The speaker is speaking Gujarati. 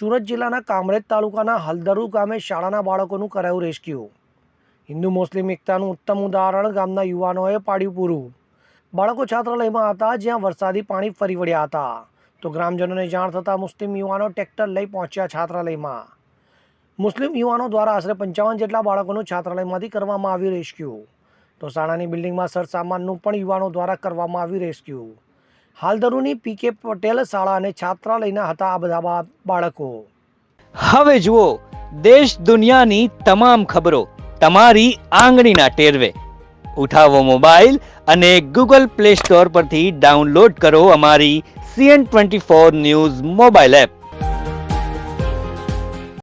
સુરત જિલ્લાના કામરેજ તાલુકાના હલદરુ ગામે શાળાના બાળકોનું કરાયું રેસ્ક્યુ. હિન્દુ મુસ્લિમ એકતાનું ઉત્તમ ઉદાહરણ ગામના યુવાનોએ પાડ્યું પૂરું. બાળકો છાત્રાલયમાં હતા જ્યાં વરસાદી પાણી ફરી વળ્યા હતા. તો ગ્રામજનોને જાણ થતાં મુસ્લિમ યુવાનો ટ્રેક્ટર લઈ પહોંચ્યા છાત્રાલયમાં. મુસ્લિમ યુવાનો દ્વારા આશરે પંચાવન જેટલા બાળકોનું છાત્રાલયમાંથી કરવામાં આવ્યું રેસ્ક્યુ. તો શાળાની બિલ્ડિંગમાં સરસામાનનું પણ યુવાનો દ્વારા કરવામાં આવ્યું રેસ્ક્યુ. હાલદરુની પીકે પટેલ શાળા અને છાત્રાલયના હતા આ બધા બાળકો. હવે જુઓ, દેશ દુનિયાની તમામ ખબરો તમારી આંગળીના ટેરવે. ઉઠાવો મોબાઈલ અને ગૂગલ પ્લે સ્ટોર પરથી ડાઉનલોડ કરો અમારી CN twenty four news mobile app.